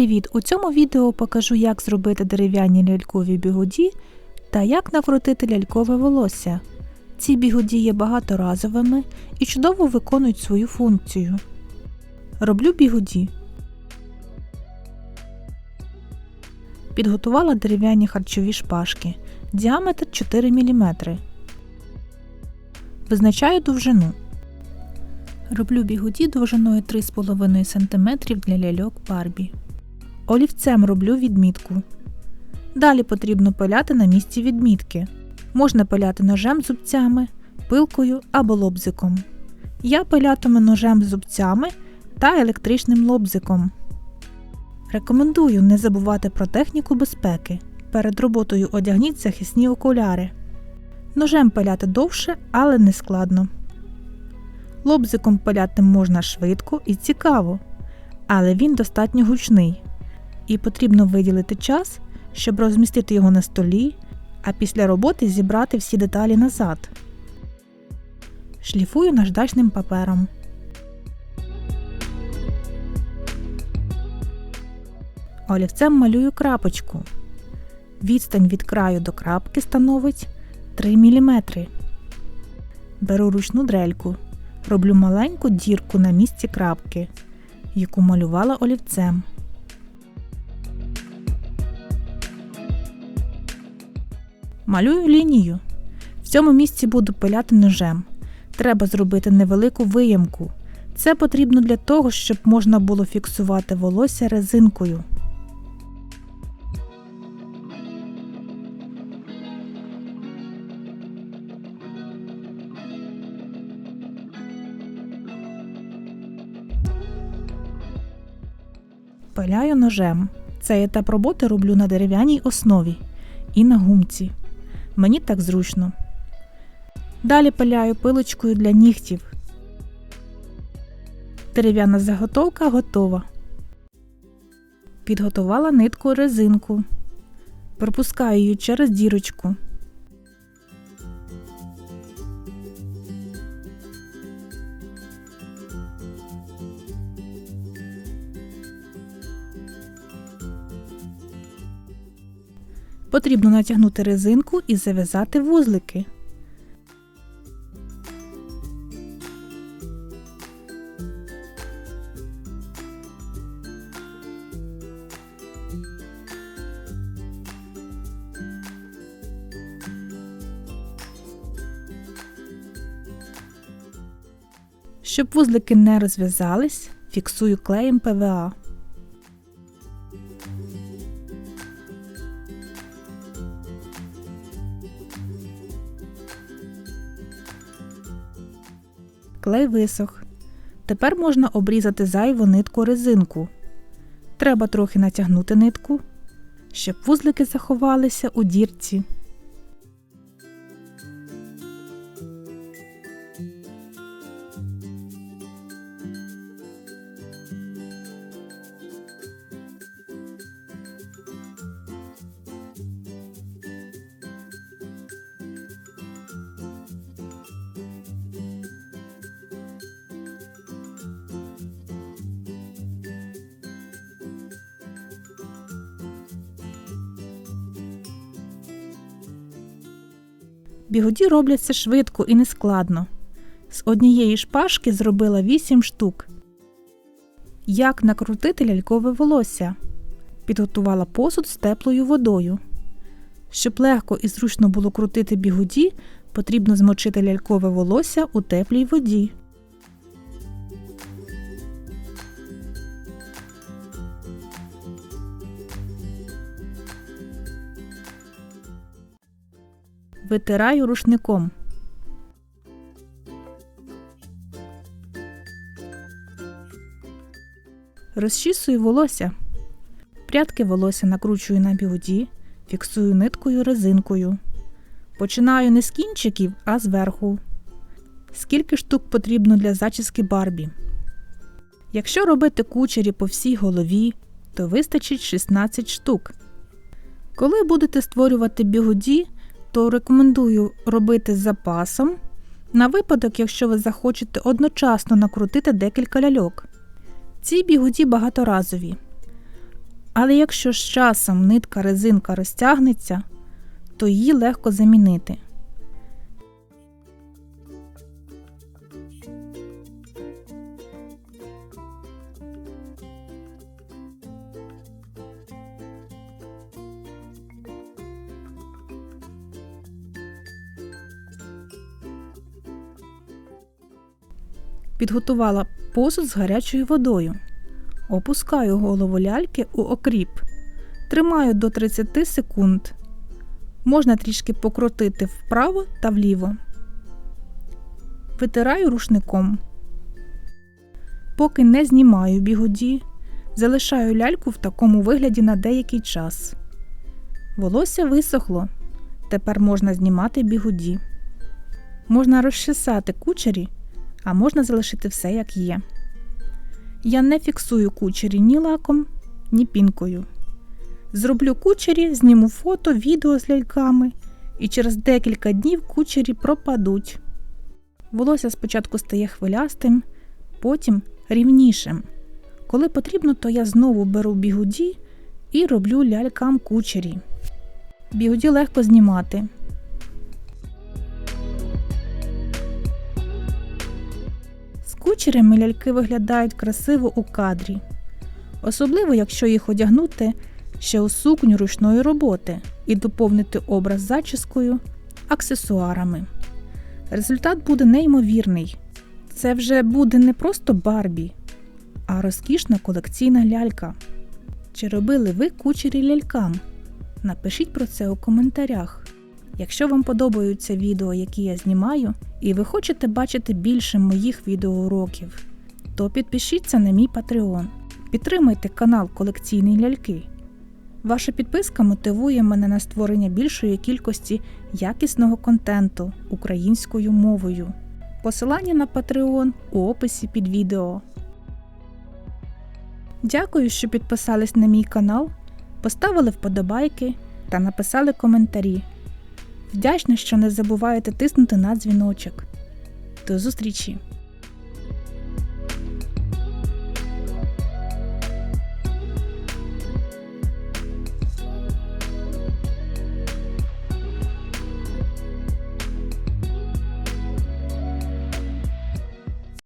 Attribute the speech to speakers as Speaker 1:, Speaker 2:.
Speaker 1: Привіт! У цьому відео покажу, як зробити дерев'яні лялькові бігуді та як накрутити лялькове волосся. Ці бігуді є багаторазовими і чудово виконують свою функцію. Роблю бігуді. Підготувала дерев'яні харчові шпажки. Діаметр 4 мм. Визначаю довжину. Роблю бігуді довжиною 3,5 см для ляльок Барбі. Олівцем роблю відмітку. Далі потрібно пиляти на місці відмітки. Можна пиляти ножем зубцями, пилкою або лобзиком. Я пилятиму ножем зубцями та електричним лобзиком. Рекомендую не забувати про техніку безпеки. Перед роботою одягніть захисні окуляри. Ножем пиляти довше, але не складно. Лобзиком пиляти можна швидко і цікаво, але він достатньо гучний і потрібно виділити час, щоб розмістити його на столі, а після роботи зібрати всі деталі назад. Шліфую наждачним папером. Олівцем малюю крапочку. Відстань від краю до крапки становить 3 мм. Беру ручну дрельку. Роблю маленьку дірку на місці крапки, яку малювала олівцем. Малюю лінію. В цьому місці буду пиляти ножем. Треба зробити невелику виямку. Це потрібно для того, щоб можна було фіксувати волосся резинкою. Пиляю ножем. Цей етап роботи роблю на дерев'яній основі і на гумці. Мені так зручно. Далі пиляю пилочкою для нігтів. Дерев'яна заготовка готова. Підготувала нитку резинку. Пропускаю її через дірочку. Потрібно натягнути резинку і зав'язати вузлики. Щоб вузлики не розв'язались, фіксую клеєм ПВА. Клей висох. Тепер можна обрізати зайву нитку резинку. Треба трохи натягнути нитку, щоб вузлики заховалися у дірці. Бігуді робляться швидко і нескладно. З однієї шпажки зробила 8 штук. Як накрутити лялькове волосся? Підготувала посуд з теплою водою. Щоб легко і зручно було крутити бігуді, потрібно змочити лялькове волосся у теплій воді. Витираю рушником. Розчісую волосся. Прядки волосся накручую на бігуді, фіксую ниткою резинкою. Починаю не з кінчиків, а зверху. Скільки штук потрібно для зачіски Барбі? Якщо робити кучері по всій голові, то вистачить 16 штук. Коли будете створювати бігуді, то рекомендую робити з запасом на випадок, якщо ви захочете одночасно накрутити декілька ляльок. Ці бігуді багаторазові. Але якщо з часом нитка резинка розтягнеться, то її легко замінити. Підготувала посуд з гарячою водою. Опускаю голову ляльки у окріп. Тримаю до 30 секунд. Можна трішки покрутити вправо та вліво. Витираю рушником. Поки не знімаю бігуді, залишаю ляльку в такому вигляді на деякий час. Волосся висохло. Тепер можна знімати бігуді. Можна розчесати кучері, а можна залишити все як є. Я не фіксую кучері ні лаком, ні пінкою. Зроблю кучері, зніму фото, відео з ляльками, і через декілька днів кучері пропадуть. Волосся спочатку стає хвилястим, потім рівнішим. Коли потрібно, то я знову беру бігуді і роблю лялькам кучері. Бігуді легко знімати. Кучерями ляльки виглядають красиво у кадрі, особливо якщо їх одягнути ще у сукню ручної роботи і доповнити образ зачіскою, аксесуарами. Результат буде неймовірний. Це вже буде не просто Барбі, а розкішна колекційна лялька. Чи робили ви кучері лялькам? Напишіть про це у коментарях. Якщо вам подобаються відео, які я знімаю, і ви хочете бачити більше моїх відеоуроків, то підпишіться на мій Patreon. Підтримайте канал Колекційні ляльки. Ваша підписка мотивує мене на створення більшої кількості якісного контенту українською мовою. Посилання на Patreon у описі під відео. Дякую, що підписались на мій канал, поставили вподобайки та написали коментарі. Вдячна, що не забуваєте тиснути на дзвіночок. До зустрічі!